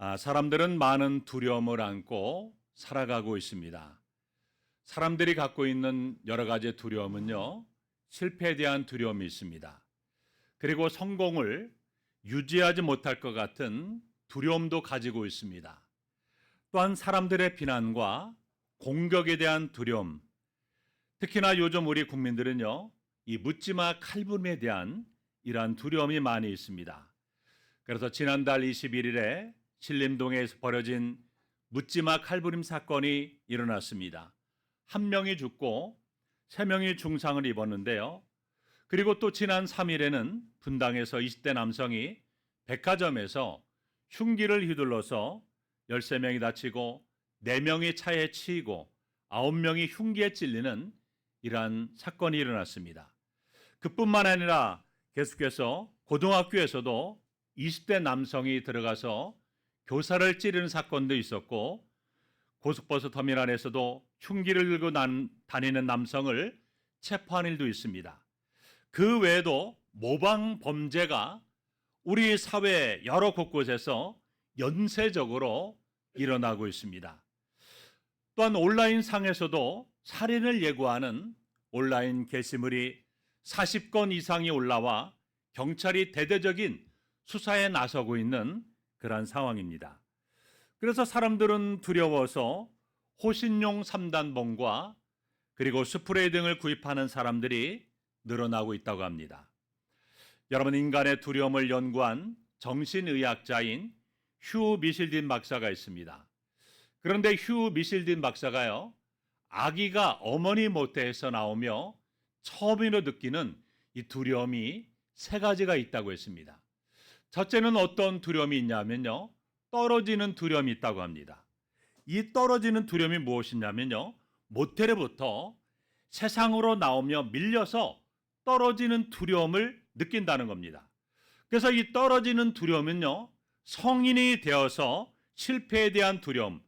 아, 사람들은 많은 두려움을 안고 살아가고 있습니다. 사람들이 갖고 있는 여러 가지 두려움은요, 실패에 대한 두려움이 있습니다. 그리고 성공을 유지하지 못할 것 같은 두려움도 가지고 있습니다. 또한 사람들의 비난과 공격에 대한 두려움, 특히나 요즘 우리 국민들은요, 이 묻지마 칼부림에 대한 이러한 두려움이 많이 있습니다. 그래서 지난달 21일에 신림동에서 벌어진 묻지마 칼부림 사건이 일어났습니다. 한 명이 죽고 세 명이 중상을 입었는데요. 그리고 또 지난 3일에는 분당에서 20대 남성이 백화점에서 흉기를 휘둘러서 13명이 다치고 4명이 차에 치이고 9명이 흉기에 찔리는 이러한 사건이 일어났습니다. 그뿐만 아니라 계속해서 고등학교에서도 20대 남성이 들어가서 교사를 찌르는 사건도 있었고 고속버스 터미널에서도 흉기를 들고 난- 다니는 남성을 체포한 일도 있습니다. 그 외에도 모방 범죄가 우리 사회 여러 곳곳에서 연쇄적으로 일어나고 있습니다. 또한 온라인 상에서도 살인을 예고하는 온라인 게시물이 40건 이상이 올라와 경찰이 대대적인 수사에 나서고 있는 그러한 상황입니다. 그래서 사람들은 두려워서 호신용 3단봉과 그리고 스프레이 등을 구입하는 사람들이 늘어나고 있다고 합니다. 여러분 인간의 두려움을 연구한 정신의학자인 휴 미실딘 박사가 있습니다. 그런데 휴 미실딘 박사가요. 아기가 어머니 모태에서 나오며 처음으로 느끼는 이 두려움이 세 가지가 있다고 했습니다. 첫째는 어떤 두려움이 있냐면요. 떨어지는 두려움이 있다고 합니다. 이 떨어지는 두려움이 무엇이냐면요. 모텔에부터 세상으로 나오며 밀려서 떨어지는 두려움을 느낀다는 겁니다. 그래서 이 떨어지는 두려움은요. 성인이 되어서 실패에 대한 두려움,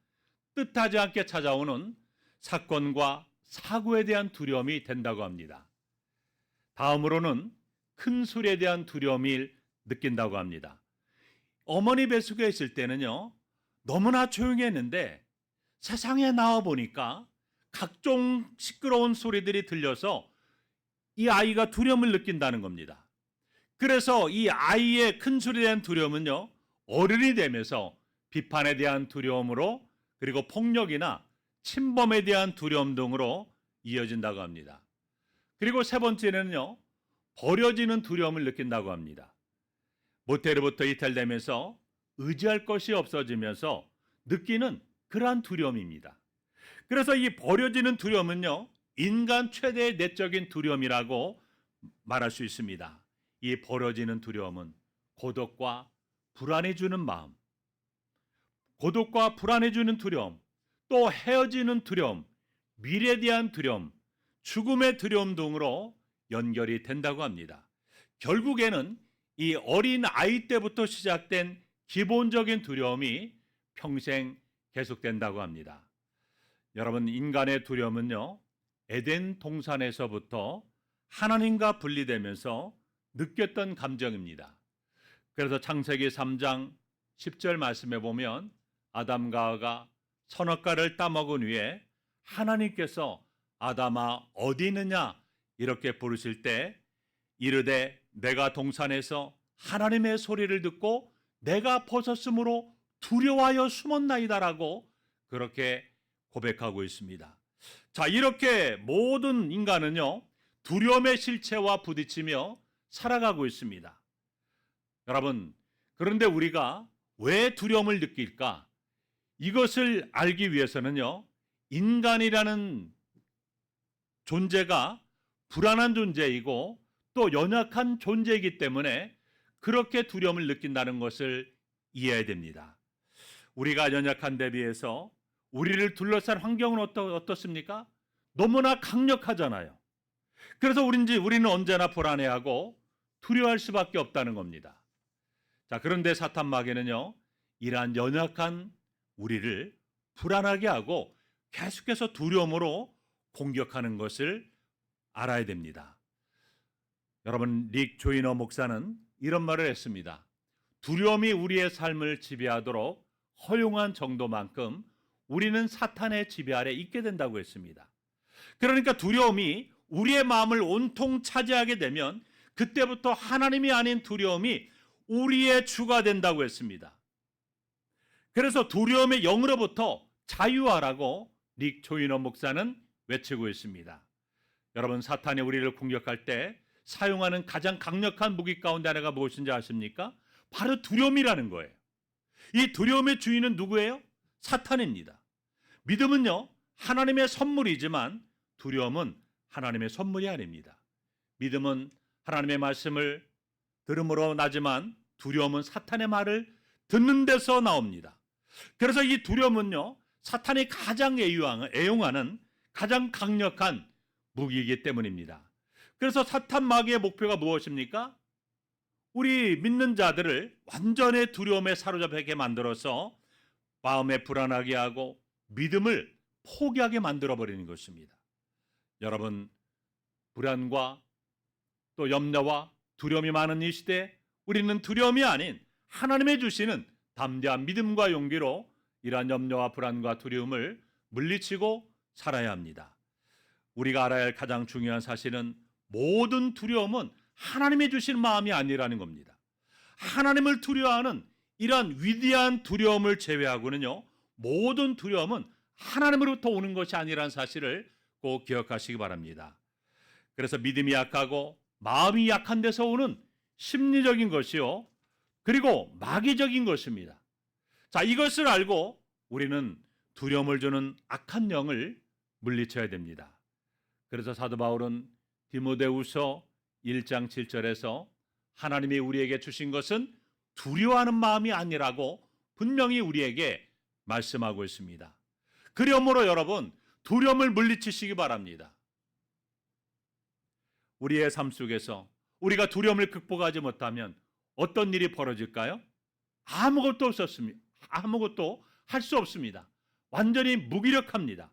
뜻하지 않게 찾아오는 사건과 사고에 대한 두려움이 된다고 합니다. 다음으로는 큰 소리에 대한 두려움을 느낀다고 합니다. 어머니 뱃속에 있을 때는요, 너무나 조용했는데 세상에 나와 보니까 각종 시끄러운 소리들이 들려서 이 아이가 두려움을 느낀다는 겁니다. 그래서 이 아이의 큰 소리에 대한 두려움은요, 어른이 되면서 비판에 대한 두려움으로 그리고 폭력이나 침범에 대한 두려움 등으로 이어진다고 합니다. 그리고 세 번째는요, 버려지는 두려움을 느낀다고 합니다. 모텔로부터 이탈되면서 의지할 것이 없어지면서 느끼는 그러한 두려움입니다. 그래서 이 버려지는 두려움은요, 인간 최대의 내적인 두려움이라고 말할 수 있습니다. 이 버려지는 두려움은 고독과 불안해 주는 마음, 고독과 불안해 주는 두려움, 또 헤어지는 두려움, 미래에 대한 두려움, 죽음의 두려움 등으로 연결이 된다고 합니다. 결국에는 이 어린 아이 때부터 시작된 기본적인 두려움이 평생 계속된다고 합니다. 여러분, 인간의 두려움은요, 에덴 동산에서부터 하나님과 분리되면서 느꼈던 감정입니다. 그래서 창세기 3장 10절 말씀에 보면 아담과 하와가 선악과를 따먹은 후에 하나님께서 아담아 어디 있느냐 이렇게 부르실 때 이르되 내가 동산에서 하나님의 소리를 듣고 내가 벗었으므로 두려워하여 숨었나이다라고 그렇게 고백하고 있습니다. 자, 이렇게 모든 인간은요, 두려움의 실체와 부딪히며 살아가고 있습니다. 여러분, 그런데 우리가 왜 두려움을 느낄까? 이것을 알기 위해서는요, 인간이라는 존재가 불안한 존재이고 또 연약한 존재이기 때문에 그렇게 두려움을 느낀다는 것을 이해해야 됩니다. 우리가 연약한 데 비해서 우리를 둘러싼 환경은 어떠, 어떻습니까? 너무나 강력하잖아요. 그래서 우린지 우리는 언제나 불안해하고 두려워할 수밖에 없다는 겁니다. 자, 그런데 사탄 마귀는요, 이러한 연약한 우리를 불안하게 하고 계속해서 두려움으로 공격하는 것을 알아야 됩니다. 여러분, 릭 조이너 목사는 이런 말을 했습니다. 두려움이 우리의 삶을 지배하도록 허용한 정도만큼 우리는 사탄의 지배 아래 있게 된다고 했습니다. 그러니까 두려움이 우리의 마음을 온통 차지하게 되면 그때부터 하나님이 아닌 두려움이 우리의 주가 된다고 했습니다. 그래서 두려움의 영으로부터 자유하라고 닉 조이너 목사는 외치고 있습니다. 여러분 사탄이 우리를 공격할 때 사용하는 가장 강력한 무기 가운데 하나가 무엇인지 아십니까? 바로 두려움이라는 거예요. 이 두려움의 주인은 누구예요? 사탄입니다. 믿음은요, 하나님의 선물이지만 두려움은 하나님의 선물이 아닙니다. 믿음은 하나님의 말씀을 들음으로 나지만 두려움은 사탄의 말을 듣는 데서 나옵니다. 그래서 이 두려움은요, 사탄이 가장 애용하는, 가장 강력한 무기이기 때문입니다. 그래서 사탄 마귀의 목표가 무엇입니까? 우리 믿는 자들을 완전히 두려움에 사로잡히게 만들어서 마음에 불안하게 하고 믿음을 포기하게 만들어 버리는 것입니다. 여러분 불안과 또 염려와 두려움이 많은 이 시대 우리는 두려움이 아닌 하나님의 주시는 담대한 믿음과 용기로 이러한 염려와 불안과 두려움을 물리치고 살아야 합니다. 우리가 알아야 할 가장 중요한 사실은 모든 두려움은 하나님의 주신 마음이 아니라는 겁니다. 하나님을 두려워하는 이러한 위대한 두려움을 제외하고는요, 모든 두려움은 하나님으로부터 오는 것이 아니라는 사실을 꼭 기억하시기 바랍니다. 그래서 믿음이 약하고 마음이 약한 데서 오는 심리적인 것이요, 그리고 마귀적인 것입니다. 자, 이것을 알고 우리는 두려움을 주는 악한 영을 물리쳐야 됩니다. 그래서 사도 바울은 디모데후서 1장 7절에서 하나님이 우리에게 주신 것은 두려워하는 마음이 아니라고 분명히 우리에게 말씀하고 있습니다. 그러므로 여러분 두려움을 물리치시기 바랍니다. 우리의 삶 속에서 우리가 두려움을 극복하지 못하면 어떤 일이 벌어질까요? 아무것도 없었습니다. 아무것도 할 수 없습니다. 완전히 무기력합니다.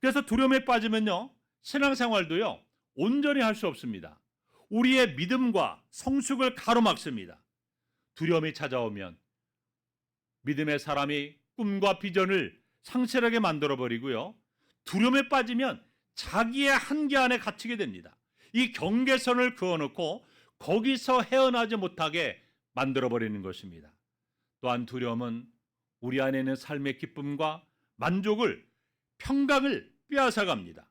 그래서 두려움에 빠지면요. 신앙생활도요. 온전히 할 수 없습니다. 우리의 믿음과 성숙을 가로막습니다. 두려움이 찾아오면 믿음의 사람이 꿈과 비전을 상실하게 만들어 버리고요. 두려움에 빠지면 자기의 한계 안에 갇히게 됩니다. 이 경계선을 그어놓고 거기서 헤어나지 못하게 만들어 버리는 것입니다. 또한 두려움은 우리 안에 있는 삶의 기쁨과 만족을 평강을 빼앗아 갑니다.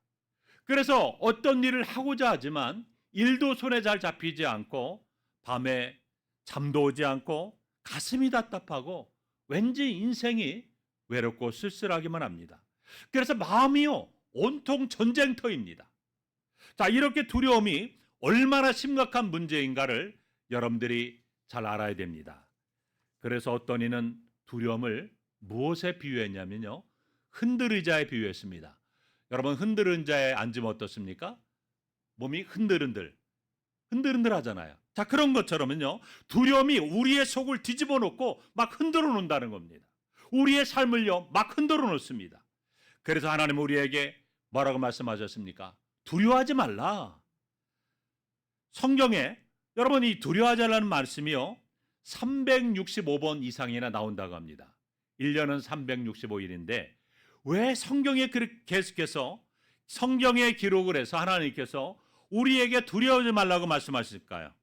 그래서 어떤 일을 하고자 하지만 일도 손에 잘 잡히지 않고 밤에 잠도 오지 않고 가슴이 답답하고 왠지 인생이 외롭고 쓸쓸하기만 합니다. 그래서 마음이요 온통 전쟁터입니다. 자 이렇게 두려움이 얼마나 심각한 문제인가를 여러분들이 잘 알아야 됩니다. 그래서 어떤 이는 두려움을 무엇에 비유했냐면요 흔들의자에 비유했습니다. 여러분 흔들의자에 앉으면 어떻습니까? 몸이 흔들흔들 흔들흔들 하잖아요. 자 그런 것처럼은요 두려움이 우리의 속을 뒤집어 놓고 막 흔들어 놓는다는 겁니다. 우리의 삶을요 막 흔들어 놓습니다. 그래서 하나님 우리에게 뭐라고 말씀하셨습니까? 두려워하지 말라. 성경에 여러분 이 두려워하지 말라는 말씀이요 365번 이상이나 나온다고 합니다. 1년은 365일인데 왜 성경에 그렇게 계속해서 성경에 기록을 해서 하나님께서 우리에게 두려워하지 말라고 말씀하실까요?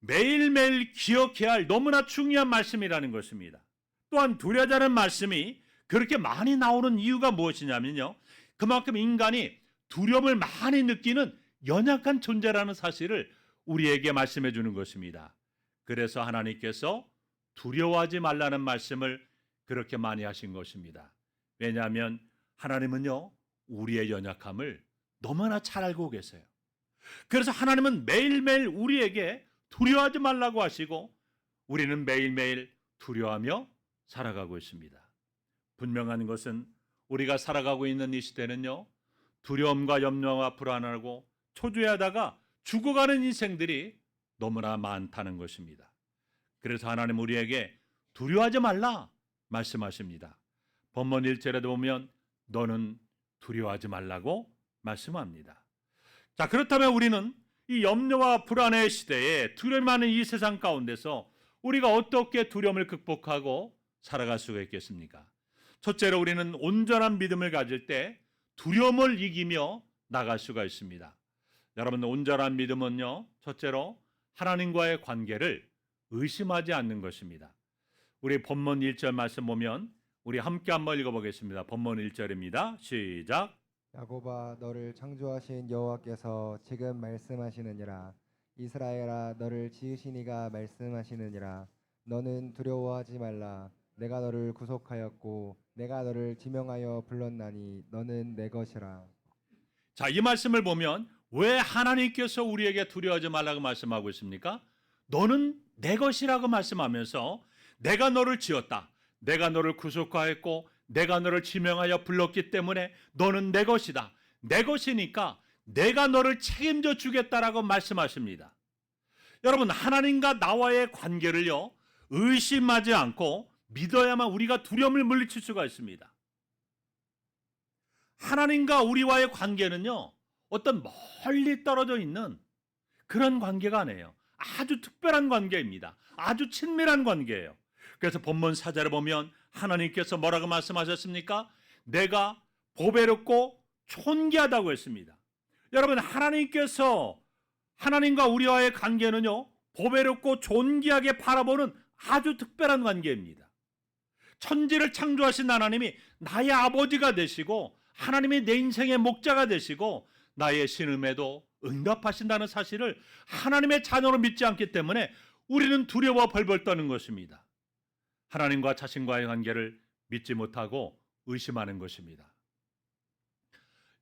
매일매일 기억해야 할 너무나 중요한 말씀이라는 것입니다. 또한 두려워하자는 말씀이 그렇게 많이 나오는 이유가 무엇이냐면요. 그만큼 인간이 두려움을 많이 느끼는 연약한 존재라는 사실을 우리에게 말씀해 주는 것입니다. 그래서 하나님께서 두려워하지 말라는 말씀을 그렇게 많이 하신 것입니다. 왜냐하면 하나님은요, 우리의 연약함을 너무나 잘 알고 계세요. 그래서 하나님은 매일매일 우리에게 두려워하지 말라고 하시고 우리는 매일매일 두려워하며 살아가고 있습니다. 분명한 것은 우리가 살아가고 있는 이 시대는요, 두려움과 염려와 불안하고 초조해하다가 죽어가는 인생들이 너무나 많다는 것입니다. 그래서 하나님 우리에게 두려워하지 말라 말씀하십니다. 본문 1절에도 보면 너는 두려워하지 말라고 말씀합니다. 자, 그렇다면 우리는 이 염려와 불안의 시대에 두려움 많은 이 세상 가운데서 우리가 어떻게 두려움을 극복하고 살아갈 수가 있겠습니까? 첫째로 우리는 온전한 믿음을 가질 때 두려움을 이기며 나갈 수가 있습니다. 여러분 온전한 믿음은요. 첫째로 하나님과의 관계를 의심하지 않는 것입니다. 우리 본문 1절 말씀 보면 우리 함께 한번 읽어보겠습니다. 본문 1절입니다. 시작. 야곱아 너를 창조하신 여호와께서 지금 말씀하시느니라 이스라엘아 너를 지으신 이가 말씀하시느니라 너는 두려워하지 말라 내가 너를 구속하였고 내가 너를 지명하여 불렀나니 너는 내 것이라 자, 이 말씀을 보면 왜 하나님께서 우리에게 두려워하지 말라고 말씀하고 있습니까? 너는 내 것이라고 말씀하면서 내가 너를 지었다. 내가 너를 구속하였고 내가 너를 지명하여 불렀기 때문에 너는 내 것이다. 내 것이니까 내가 너를 책임져 주겠다라고 말씀하십니다. 여러분, 하나님과 나와의 관계를요, 의심하지 않고 믿어야만 우리가 두려움을 물리칠 수가 있습니다. 하나님과 우리와의 관계는요, 어떤 멀리 떨어져 있는 그런 관계가 아니에요. 아주 특별한 관계입니다. 아주 친밀한 관계예요. 그래서 본문 사절을 보면 하나님께서 뭐라고 말씀하셨습니까? 내가 보배롭고 존귀하다고 했습니다. 여러분, 하나님께서 하나님과 우리와의 관계는요, 보배롭고 존귀하게 바라보는 아주 특별한 관계입니다. 천지를 창조하신 하나님이 나의 아버지가 되시고 하나님이 내 인생의 목자가 되시고 나의 신음에도 응답하신다는 사실을 하나님의 자녀로 믿지 않기 때문에 우리는 두려워 벌벌 떠는 것입니다. 하나님과 자신과의 관계를 믿지 못하고 의심하는 것입니다.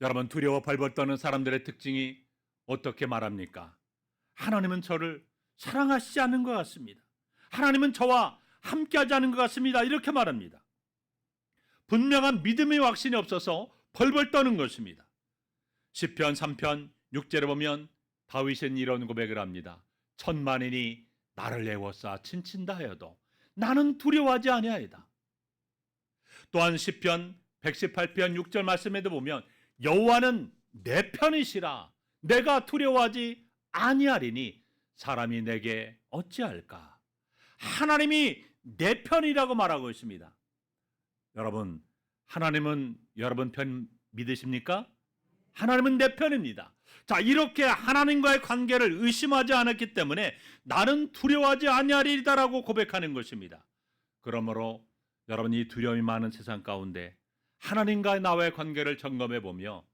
여러분 두려워 벌벌 떠는 사람들의 특징이 어떻게 말합니까? 하나님은 저를 사랑하시지 않는 것 같습니다. 하나님은 저와 함께하지 않은 것 같습니다. 이렇게 말합니다. 분명한 믿음의 확신이 없어서 벌벌 떠는 것입니다. 시편 3편 6절에 보면 다윗은 이런 고백을 합니다. 천만인이 나를 애워싸 친친다 하여도 나는 두려워하지 아니하이다. 또한 시편 118편 6절 말씀에도 보면 여호와는 내 편이시라 내가 두려워하지 아니하리니 사람이 내게 어찌할까? 하나님이 내 편이라고 말하고 있습니다. 여러분, 하나님은 여러분 편 믿으십니까? 하나님은 내 편입니다. 자, 이렇게 하나님과의 관계를 의심하지 않았기 때문에 나는 두려워하지 아니하리다라고 고백하는 것입니다. 그러므로 여러분 이 두려움이 많은 세상 가운데 하나님과 나와의 관계를 점검해 보며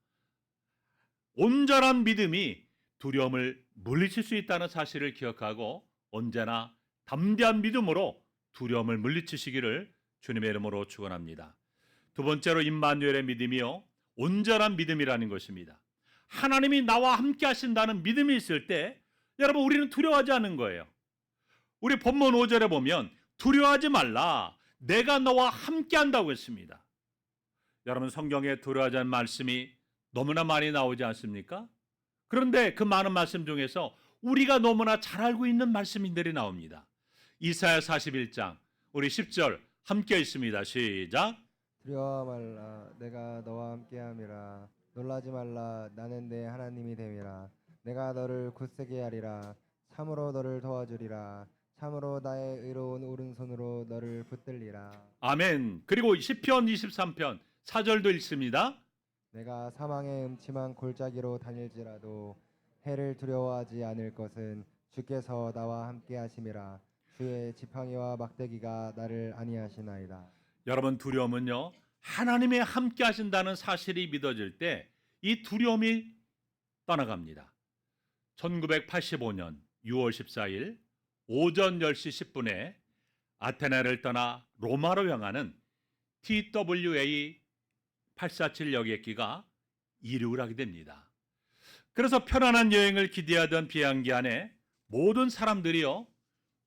온전한 믿음이 두려움을 물리칠 수 있다는 사실을 기억하고 언제나 담대한 믿음으로 두려움을 물리치시기를 주님의 이름으로 축원합니다. 두 번째로 임마누엘의 믿음이요 온전한 믿음이라는 것입니다. 하나님이 나와 함께 하신다는 믿음이 있을 때 여러분 우리는 두려워하지 않는 거예요. 우리 본문 5절에 보면 두려워하지 말라 내가 너와 함께 한다고 했습니다. 여러분 성경에 두려워하지 않는 말씀이 너무나 많이 나오지 않습니까? 그런데 그 많은 말씀 중에서 우리가 너무나 잘 알고 있는 말씀인들이 나옵니다. 이사야 41장 우리 10절 함께 있습니다. 시작. 두려워 말라 내가 너와 함께 함이라 놀라지 말라 나는 내 하나님이 됨이라 내가 너를 굳세게 하리라 참으로 너를 도와주리라 참으로 나의 의로운 오른손으로 너를 붙들리라 아멘. 그리고 10편 23편 4절도 읽습니다. 내가 사망의 음침한 골짜기로 다닐지라도 해를 두려워하지 않을 것은 주께서 나와 함께 하심이라 주의 지팡이와 막대기가 나를 안위하시나이다 여러분 두려움은요. 하나님이 함께 하신다는 사실이 믿어질 때 이 두려움이 떠나갑니다. 1985년 6월 14일 오전 10시 10분에 아테네를 떠나 로마로 향하는 TWA 847 여객기가 이륙을 하게 됩니다. 그래서 편안한 여행을 기대하던 비행기 안에 모든 사람들이요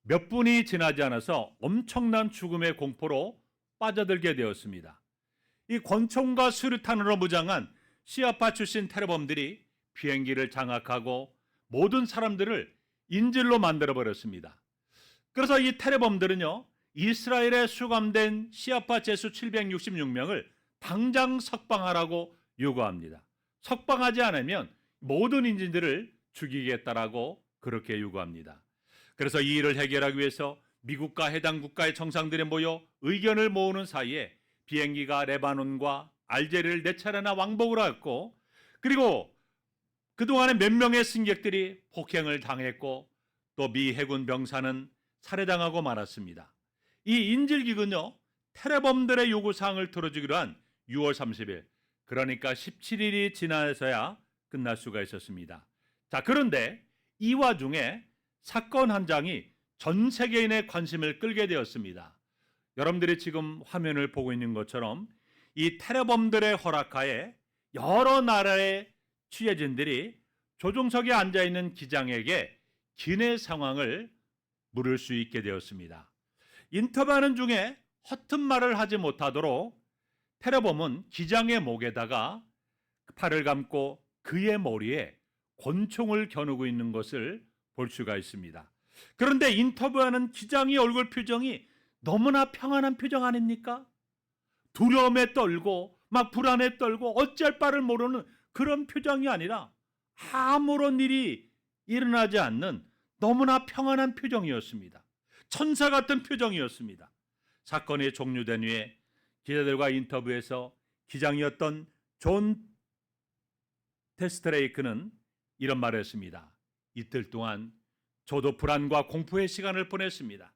몇 분이 지나지 않아서 엄청난 죽음의 공포로 빠져들게 되었습니다. 이 권총과 수류탄으로 무장한 시아파 출신 테러범들이 비행기를 장악하고 모든 사람들을 인질로 만들어 버렸습니다. 그래서 이 테러범들은요 이스라엘에 수감된 시아파 제수 766명을 당장 석방하라고 요구합니다. 석방하지 않으면 모든 인질들을 죽이겠다라고 그렇게 요구합니다. 그래서 이 일을 해결하기 위해서 미국과 해당 국가의 정상들이 모여 의견을 모으는 사이에 비행기가 레바논과 알제리를 네 차례나 왕복을 하였고 그리고 그동안에 몇 명의 승객들이 폭행을 당했고 또 미 해군 병사는 살해당하고 말았습니다. 이 인질기군요 테러범들의 요구사항을 들어주기로 한 6월 30일 그러니까 17일이 지나서야 끝날 수가 있었습니다. 자 그런데 이 와중에 사건 한 장이 전 세계인의 관심을 끌게 되었습니다. 여러분들이 지금 화면을 보고 있는 것처럼 이 테러범들의 허락하에 여러 나라의 취재진들이 조종석에 앉아 있는 기장에게 기내 상황을 물을 수 있게 되었습니다. 인터뷰하는 중에 허튼 말을 하지 못하도록 테러범은 기장의 목에다가 팔을 감고 그의 머리에 권총을 겨누고 있는 것을 볼 수가 있습니다. 그런데 인터뷰하는 기장의 얼굴 표정이 너무나 평안한 표정 아닙니까? 두려움에 떨고 막 불안에 떨고 어찌할 바를 모르는 그런 표정이 아니라 아무런 일이 일어나지 않는 너무나 평안한 표정이었습니다. 천사 같은 표정이었습니다. 사건이 종료된 후에 기자들과 인터뷰에서 기장이었던 존 테스트레이크는 이런 말을 했습니다. 이틀 동안 저도 불안과 공포의 시간을 보냈습니다.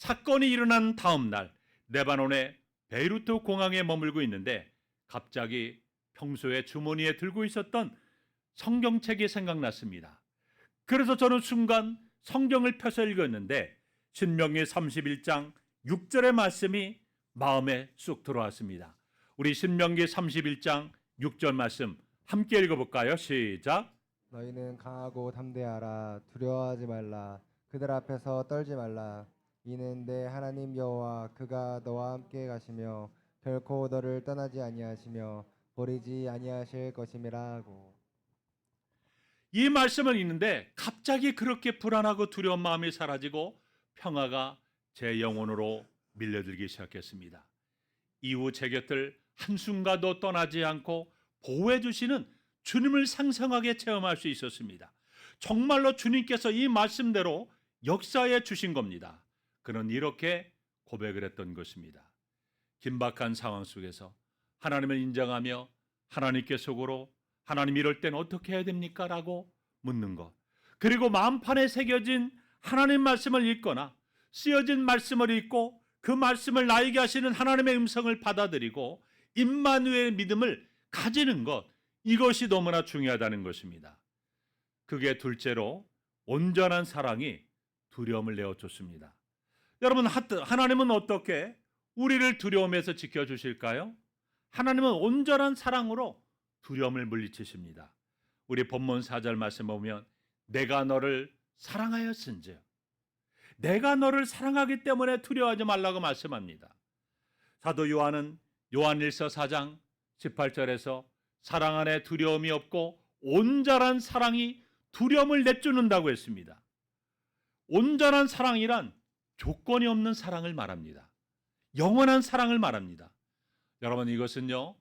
사건이 일어난 다음 날 레바논의 베이루트 공항에 머물고 있는데 갑자기 평소에 주머니에 들고 있었던 성경책이 생각났습니다. 그래서 저는 순간 성경을 펴서 읽었는데 신명기 31장 6절의 말씀이 마음에 쑥 들어왔습니다. 우리 신명기 31장 6절 말씀 함께 읽어볼까요? 시작. 너희는 강하고 담대하라 두려워하지 말라 그들 앞에서 떨지 말라 이는 내 하나님 여호와 그가 너와 함께 가시며 결코 너를 떠나지 아니하시며 버리지 아니하실 것임이라 하고 이 말씀을 읽는데 갑자기 그렇게 불안하고 두려운 마음이 사라지고 평화가 제 영혼으로 밀려들기 시작했습니다. 이후 제 곁을 한순간도 떠나지 않고 보호해 주시는 주님을 상상하게 체험할 수 있었습니다. 정말로 주님께서 이 말씀대로 역사해 주신 겁니다. 그는 이렇게 고백을 했던 것입니다. 긴박한 상황 속에서 하나님을 인정하며 하나님께 속으로 하나님 이럴 땐 어떻게 해야 됩니까? 라고 묻는 것. 그리고 마음판에 새겨진 하나님 말씀을 읽거나 쓰여진 말씀을 읽고 그 말씀을 나에게 하시는 하나님의 음성을 받아들이고 임마누엘 믿음을 가지는 것 이것이 너무나 중요하다는 것입니다. 그게 둘째로 온전한 사랑이 두려움을 내어줬습니다. 여러분 하- 하나님은 어떻게 우리를 두려움에서 지켜 주실까요? 하나님은 온전한 사랑으로 두려움을 물리치십니다. 우리 본문 4절 말씀 보면 내가 너를 사랑하였은즉 내가 너를 사랑하기 때문에 두려워하지 말라고 말씀합니다. 사도 요한은 요한일서 4장 18절에서 사랑 안에 두려움이 없고 온전한 사랑이 두려움을 내쫓는다고 했습니다. 온전한 사랑이란 조건이 없는 사랑을 말합니다. 영원한 사랑을 말합니다. 여러분 이것은요.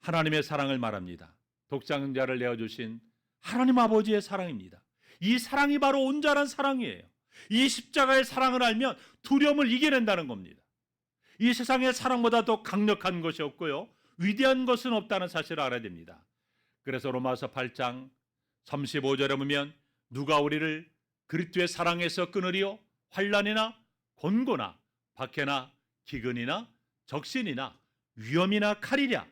하나님의 사랑을 말합니다. 독장자를 내어 주신 하나님 아버지의 사랑입니다. 이 사랑이 바로 온전한 사랑이에요. 이 십자가의 사랑을 알면 두려움을 이겨낸다는 겁니다. 이 세상의 사랑보다 더 강력한 것이 없고요. 위대한 것은 없다는 사실을 알아야 됩니다. 그래서 로마서 8장 35절에 보면 누가 우리를 그리스도의 사랑에서 끊으리요 환란이나 곤고나 박해나 기근이나 적신이나 위험이나 칼이랴.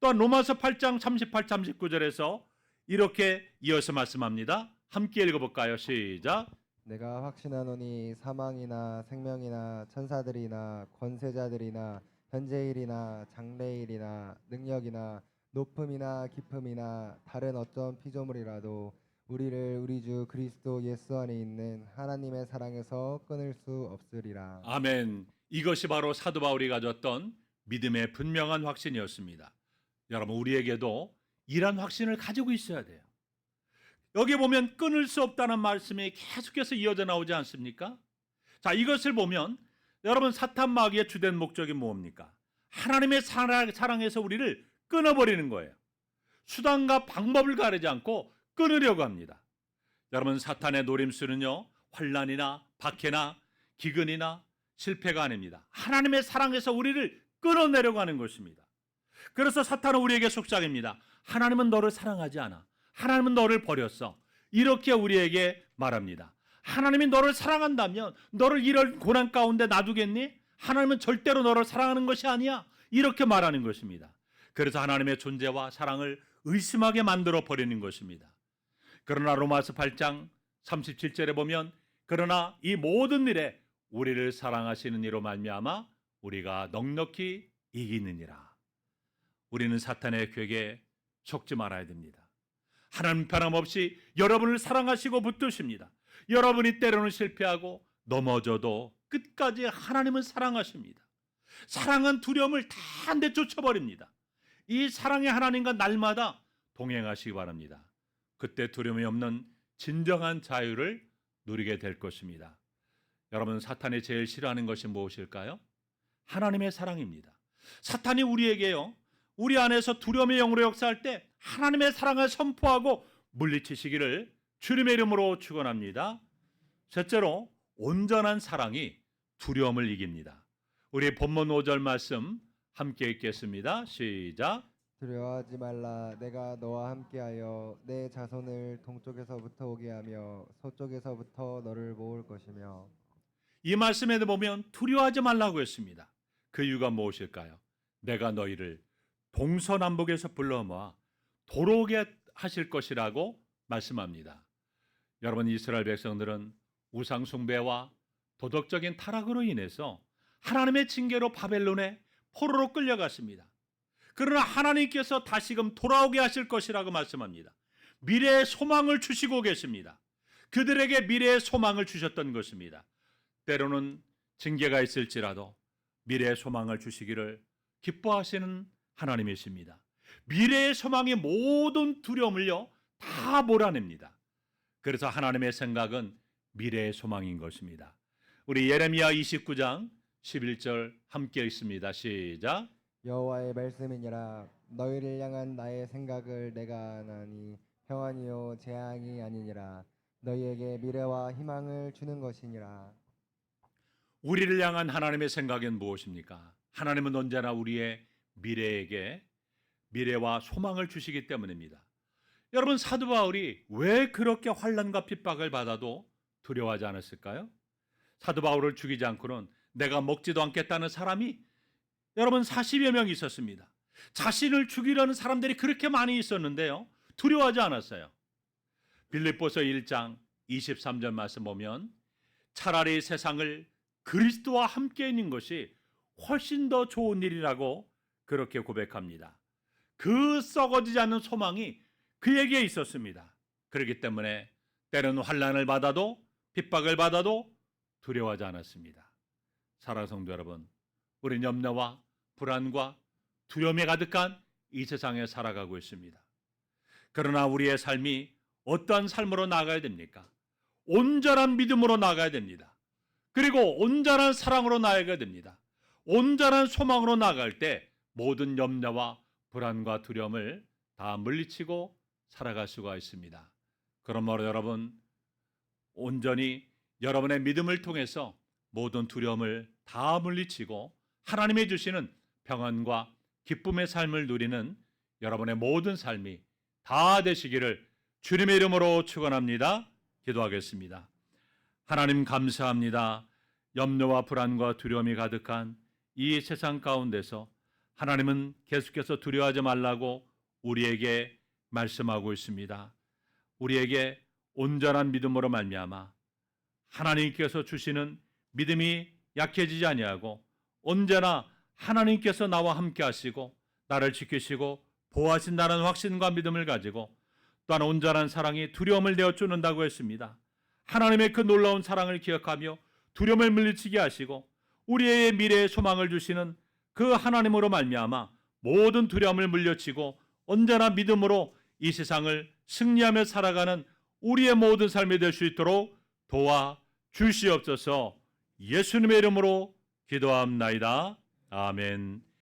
또한 로마서 8장 38, 39절에서 이렇게 이어서 말씀합니다. 함께 읽어볼까요? 시작. 내가 확신하노니 사망이나 생명이나 천사들이나 권세자들이나 현재일이나 장래일이나 능력이나 높음이나 깊음이나 다른 어떤 피조물이라도 우리를 우리 주 그리스도 예수 안에 있는 하나님의 사랑에서 끊을 수 없으리라. 아멘. 이것이 바로 사도 바울이 가졌던 믿음의 분명한 확신이었습니다. 여러분 우리에게도 이런 확신을 가지고 있어야 돼요. 여기 보면 끊을 수 없다는 말씀이 계속해서 이어져 나오지 않습니까? 자, 이것을 보면 여러분 사탄 마귀의 주된 목적이 뭡니까? 하나님의 사랑, 사랑에서 우리를 끊어버리는 거예요. 수단과 방법을 가리지 않고 끊으려고 합니다. 여러분 사탄의 노림수는요 환란이나 박해나 기근이나 실패가 아닙니다. 하나님의 사랑에서 우리를 끌어내려고 하는 것입니다. 그래서 사탄은 우리에게 속삭입니다. 하나님은 너를 사랑하지 않아. 하나님은 너를 버렸어. 이렇게 우리에게 말합니다. 하나님이 너를 사랑한다면 너를 이런 고난 가운데 놔두겠니? 하나님은 절대로 너를 사랑하는 것이 아니야. 이렇게 말하는 것입니다. 그래서 하나님의 존재와 사랑을 의심하게 만들어 버리는 것입니다. 그러나 로마서 8장 37절에 보면 그러나 이 모든 일에 우리를 사랑하시는 이로 말미암아 우리가 넉넉히 이기느니라. 우리는 사탄의 괴계에 속지 말아야 됩니다. 하나님 변함없이 여러분을 사랑하시고 붙드십니다. 여러분이 때로는 실패하고 넘어져도 끝까지 하나님은 사랑하십니다. 사랑은 두려움을 다한대 쫓아버립니다. 이 사랑의 하나님과 날마다 동행하시기 바랍니다. 그때 두려움이 없는 진정한 자유를 누리게 될 것입니다. 여러분 사탄이 제일 싫어하는 것이 무엇일까요? 하나님의 사랑입니다. 사탄이 우리에게요. 우리 안에서 두려움의 영으로 역사할 때 하나님의 사랑을 선포하고 물리치시기를 주님의 이름으로 축원합니다. 셋째로 온전한 사랑이 두려움을 이깁니다. 우리 본문 5절 말씀 함께 읽겠습니다. 시작. 두려워하지 말라 내가 너와 함께하여 내 자손을 동쪽에서부터 오게 하며 서쪽에서부터 너를 모을 것이며 이 말씀에 보면 두려워하지 말라고 했습니다. 그 이유가 무엇일까요? 내가 너희를 동서남북에서 불러 모아 도로게 하실 것이라고 말씀합니다. 여러분 이스라엘 백성들은 우상 숭배와 도덕적인 타락으로 인해서 하나님의 징계로 바벨론에 포로로 끌려갔습니다. 그러나 하나님께서 다시금 돌아오게 하실 것이라고 말씀합니다. 미래의 소망을 주시고 계십니다. 그들에게 미래의 소망을 주셨던 것입니다. 때로는 징계가 있을지라도 미래의 소망을 주시기를 기뻐하시는 하나님이십니다. 미래의 소망이 모든 두려움을요 다 몰아냅니다. 그래서 하나님의 생각은 미래의 소망인 것입니다. 우리 예레미야 29장 11절 함께 읽습니다. 시작. 여호와의 말씀이니라 너희를 향한 나의 생각을 내가 아나니 평안이요 재앙이 아니니라 너희에게 미래와 희망을 주는 것이니라 우리를 향한 하나님의 생각은 무엇입니까? 하나님은 언제나 우리의 미래에게 미래와 소망을 주시기 때문입니다. 여러분 사도 바울이 왜 그렇게 환란과 핍박을 받아도 두려워하지 않았을까요? 사도 바울을 죽이지 않고는 내가 먹지도 않겠다는 사람이 여러분 40여 명 있었습니다. 자신을 죽이려는 사람들이 그렇게 많이 있었는데요. 두려워하지 않았어요. 빌립보서 1장 23절 말씀 보면 차라리 세상을 그리스도와 함께 있는 것이 훨씬 더 좋은 일이라고 그렇게 고백합니다. 그 썩어지지 않는 소망이 그에게 있었습니다. 그렇기 때문에 때로는 환란을 받아도 핍박을 받아도 두려워하지 않았습니다. 사랑 성도 여러분, 우리 염려와 불안과 두려움에 가득한 이 세상에 살아가고 있습니다. 그러나 우리의 삶이 어떠한 삶으로 나가야 됩니까? 온전한 믿음으로 나가야 됩니다. 그리고 온전한 사랑으로 나가야 됩니다. 온전한 소망으로 나갈 때 모든 염려와 불안과 두려움을 다 물리치고 살아갈 수가 있습니다. 그러므로 여러분 온전히 여러분의 믿음을 통해서 모든 두려움을 다 물리치고 하나님의 주시는 평안과 기쁨의 삶을 누리는 여러분의 모든 삶이 다 되시기를 주님의 이름으로 축원합니다. 기도하겠습니다. 하나님 감사합니다. 염려와 불안과 두려움이 가득한 이 세상 가운데서 하나님은 계속해서 두려워하지 말라고 우리에게 말씀하고 있습니다. 우리에게 온전한 믿음으로 말미암아 하나님께서 주시는 믿음이 약해지지 아니하고 언제나 하나님께서 나와 함께 하시고 나를 지키시고 보호하신다는 확신과 믿음을 가지고 또한 온전한 사랑이 두려움을 내어 주는다고 했습니다. 하나님의 그 놀라운 사랑을 기억하며 두려움을 물리치게 하시고 우리의 미래의 소망을 주시는 그 하나님으로 말미암아 모든 두려움을 물려치고 언제나 믿음으로 이 세상을 승리하며 살아가는 우리의 모든 삶이 될 수 있도록 도와 주시옵소서. 예수님의 이름으로 기도합나이다. 아멘.